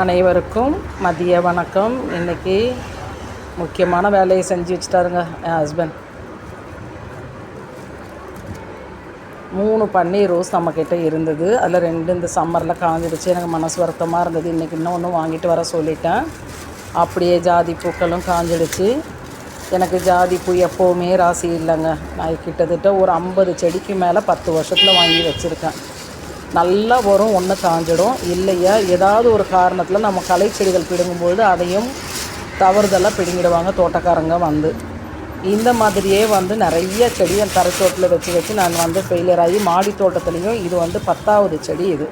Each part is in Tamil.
அனைவருக்கும் மதிய வணக்கம். இன்றைக்கி முக்கியமான வேலையை செஞ்சு வச்சுட்டாருங்க என் ஹஸ்பண்ட் மூணு பன்னீர் ரோஸ் நம்மக்கிட்ட இருந்தது. அதில் ரெண்டு இந்த சம்மரில் காஞ்சிடுச்சு எனக்கு மனசு வருத்தமாக இருந்தது. இன்றைக்கி இன்னும் ஒன்று வாங்கிட்டு வர சொல்லிட்டேன். அப்படியே ஜாதி பூக்களும் காஞ்சிடுச்சு. எனக்கு ஜாதி பூ எப்போவுமே ராசி இல்லைங்க. நான் கிட்டத்தட்ட ஒரு ஐம்பது செடிக்கு மேலே பத்து வருஷத்தில் வாங்கி வச்சுருக்கேன். நல்லா வரும் ஒன்று காஞ்சிடும் இல்லையா? ஏதாவது ஒரு காரணத்தில் நம்ம களை செடிகள் பிடுங்கும்பொழுது அதையும் தவறுதலாக பிடுங்கிடுவாங்க தோட்டக்காரங்க வந்து. இந்த மாதிரியே வந்து நிறைய செடி என் தரைத்தோட்டில் வச்சு வச்சு நான் வந்து ஃபெயிலியர் ஆகி மாடி தோட்டத்துலேயும் இது வந்து பத்தாவது செடி இது.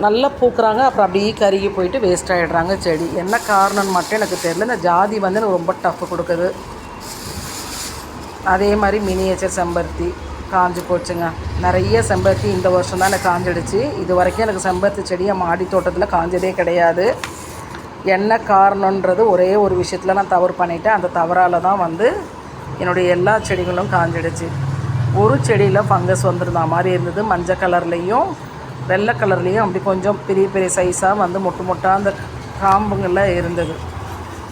நல்லா பூக்குறாங்க அப்புறம் அப்படியே கருகி போயிட்டு வேஸ்ட் ஆகிடுறாங்க செடி. என்ன காரணம்னு மட்டும் எனக்கு தெரியல. இந்த ஜாதி வந்து எனக்கு ரொம்ப டஃப் கொடுக்குது. அதே மாதிரி மினியேச்சர் செம்பருத்தி. காஞ்சு போச்சுங்க. நிறைய செம்பருத்தி இந்த வருஷம் தான் எனக்கு காஞ்சிடுச்சு. இது வரைக்கும் எனக்கு செம்பருத்தி செடியை மாடி தோட்டத்தில் காஞ்சதே கிடையாது. என்ன காரணன்றது ஒரே ஒரு விஷயத்தில் நான் தவறு பண்ணிட்டேன். அந்த தவறால் தான் வந்து என்னுடைய எல்லா செடிகளும் காஞ்சிடுச்சு. ஒரு செடியில் ஃபங்கஸ் வந்துருந்த மாதிரி இருந்தது. மஞ்சள் கலர்லேயும் வெள்ளை கலர்லேயும் அப்படி கொஞ்சம் பெரிய பெரிய சைஸாக வந்து மொட்டு மொட்டாக அந்த காம்புங்களில் இருந்தது.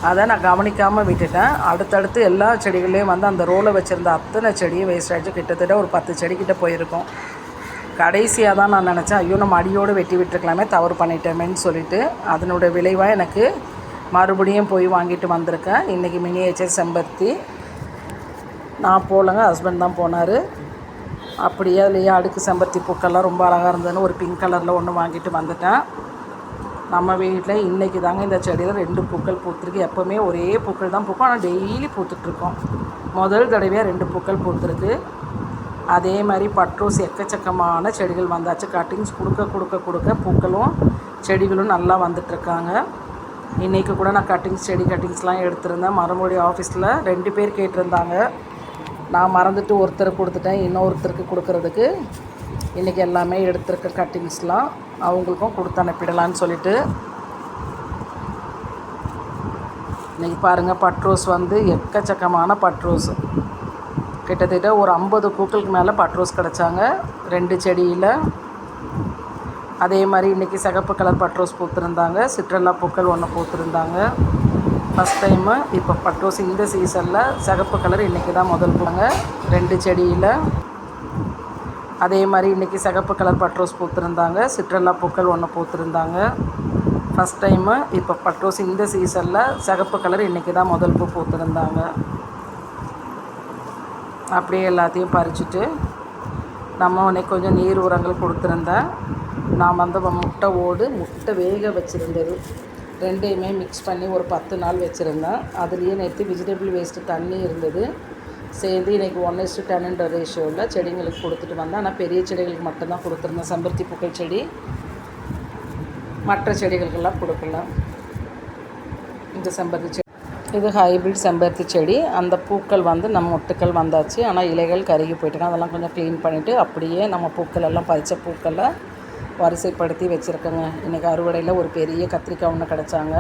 அதை நான் கவனிக்காமல் விட்டுட்டேன். அடுத்தடுத்து எல்லா செடிகளையும் வந்து அந்த ரோலை வச்சுருந்த அத்தனை செடியும் வேஸ்ட் ஆகிடுச்சு கிட்டத்தட்ட ஒரு பத்து செடிக்கிட்ட போயிருக்கோம். கடைசியாக தான் நான் நினச்சேன் ஐயோ நம்ம அடியோடு வெட்டி விட்டுருக்கலாமே தவறு பண்ணிட்டோமேன்னு சொல்லிட்டு. அதனோட விளைவாக எனக்கு மறுபடியும் போய் வாங்கிட்டு வந்திருக்கேன். இன்றைக்கி மினியேச்சர் செம்பருத்தி. நான் போகலங்க ஹஸ்பண்ட் தான் போனார். அப்படியே அதுலேயே அடுக்கு செம்பருத்தி பூக்கள்லாம் ரொம்ப அழகாக இருந்ததுன்னு ஒரு பிங்க் கலரில் ஒன்று வாங்கிட்டு வந்துட்டேன். நம்ம வீட்டில் இன்றைக்கி தாங்க இந்த செடியில் ரெண்டு பூக்கள் பூத்துருக்கு. எப்போவுமே ஒரே பூக்கள் தான் பூக்கும். ஆனால் டெய்லி பூத்துட்ருக்கோம். முதல் தடவையாக ரெண்டு பூக்கள் பூத்துருக்கு. அதே மாதிரி பட்ரோஸ் எக்கச்சக்கமான செடிகள் வந்தாச்சு. கட்டிங்ஸ் கொடுக்க கொடுக்க கொடுக்க பூக்களும் செடிகளும் நல்லா வந்துட்டுருக்காங்க இன்றைக்கி கூட நான் கட்டிங்ஸ் செடி கட்டிங்ஸ்லாம் எடுத்திருந்தேன். மறுபடியும் ஆஃபீஸில் ரெண்டு பேர் கேட்டிருந்தாங்க. நான் மறந்துட்டு ஒருத்தருக்கு கொடுத்துட்டேன். இன்னொருத்தருக்கு கொடுக்குறதுக்கு. இன்றைக்கி எல்லாமே எடுத்திருக்க கட்டிங்ஸ்லாம் அவங்களுக்கும் கொடுத்து அனுப்பிடலான்னு சொல்லிட்டு. இன்றைக்கி பாருங்கள் பட்ரோஸ் வந்து எக்கச்சக்கமான பட்ரோஸ் கிட்டத்தட்ட ஒரு ஐம்பது பூக்களுக்கு மேலே பட்ரோஸ் கிடச்சாங்க. ரெண்டு செடியில். அதே மாதிரி இன்றைக்கி சிகப்பு கலர் பட்ரோஸ் பூத்துருந்தாங்க. சிற்றெல்லா பூக்கள் ஒன்று பூத்துருந்தாங்க. ஃபஸ்ட் டைமு இப்போ பட்ரோஸ் இந்த சீசனில் சிகப்பு கலர் இன்றைக்கி தான் முதல் போங்க. ரெண்டு செடியில். அதே மாதிரி இன்றைக்கி சிகப்பு கலர் பட்ரோஸ் பூத்துருந்தாங்க சிட்ரல்லா பூக்கள் ஒன்று பூத்துருந்தாங்க. ஃபஸ்ட் டைமு இப்போ பட்ரோஸ் இந்த சீசனில் சிகப்பு கலர் இன்றைக்கி தான் முதல் பூ பூத்துருந்தாங்க. அப்படியே எல்லாத்தையும் பறிச்சுட்டு நம்ம உனக்கு கொஞ்சம் நீர் உரங்கள் கொடுத்துருந்தேன். நான் வந்து முட்டை ஓடு முட்டை வேக வச்சுருந்தது. ரெண்டையுமே மிக்ஸ் பண்ணி ஒரு பத்து நாள் வச்சுருந்தேன். அதுலேயே நேற்று வெஜிடபிள் வேஸ்ட்டு தண்ணி இருந்தது. சேர்ந்து இன்றைக்கி ஒன் இஸ்டு டென்ன்ற ரேஷியோவில் செடிங்களுக்கு கொடுத்துட்டு வந்தேன். ஆனால் பெரிய செடிகளுக்கு மட்டும்தான் கொடுத்துருந்தேன். செம்பருத்தி பூக்கள் செடி மற்ற செடிகளுக்கெல்லாம் கொடுக்கலாம் இந்த செம்பருத்தி செடி இது ஹைப்ரிட் செம்பருத்தி செடி. அந்த பூக்கள் வந்து நம்ம மொட்டுக்கள் வந்தாச்சு. ஆனால் இலைகள் கருகி போயிட்டுருக்கோம் அதெல்லாம் கொஞ்சம் க்ளீன் பண்ணிவிட்டு அப்படியே நம்ம பூக்கள் எல்லாம் பறித்த பூக்களை வரிசைப்படுத்தி வச்சுருக்கோங்க. இன்றைக்கி அறுவடையில் ஒரு பெரிய கத்திரிக்காய் ஒன்று கிடச்சாங்க.